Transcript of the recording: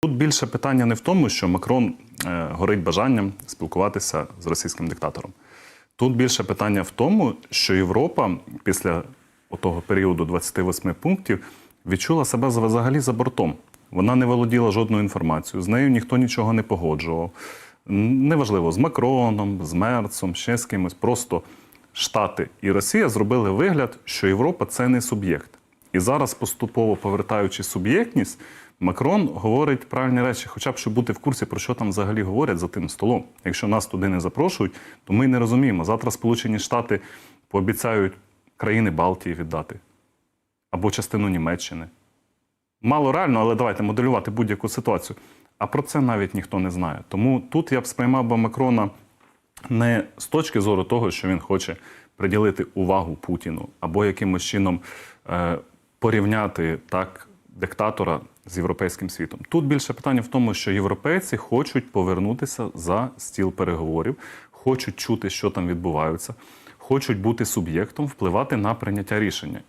Тут більше питання не в тому, що Макрон е, горить бажанням спілкуватися з російським диктатором. Тут більше питання в тому, що Європа після того періоду 28 пунктів відчула себе взагалі за бортом. Вона не володіла жодною інформацією, з нею ніхто нічого не погоджував. Неважливо, з Макроном, з Мерцом, ще з кимось. Просто Штати і Росія зробили вигляд, що Європа це не суб'єкт. І зараз, поступово повертаючи суб'єктність, Макрон говорить правильні речі, хоча б щоб бути в курсі, про що там взагалі говорять за тим столом. Якщо нас туди не запрошують, то ми не розуміємо. Завтра Сполучені Штати пообіцяють країни Балтії віддати або частину Німеччини. Мало реально, але давайте моделювати будь-яку ситуацію. А про це навіть ніхто не знає. Тому тут я б сприймав би Макрона не з точки зору того, що він хоче приділити увагу Путіну або якимось чином е, порівняти так диктатора з європейським світом. Тут більше питання в тому, що європейці хочуть повернутися за стіл переговорів, хочуть чути, що там відбувається, хочуть бути суб'єктом, впливати на прийняття рішення.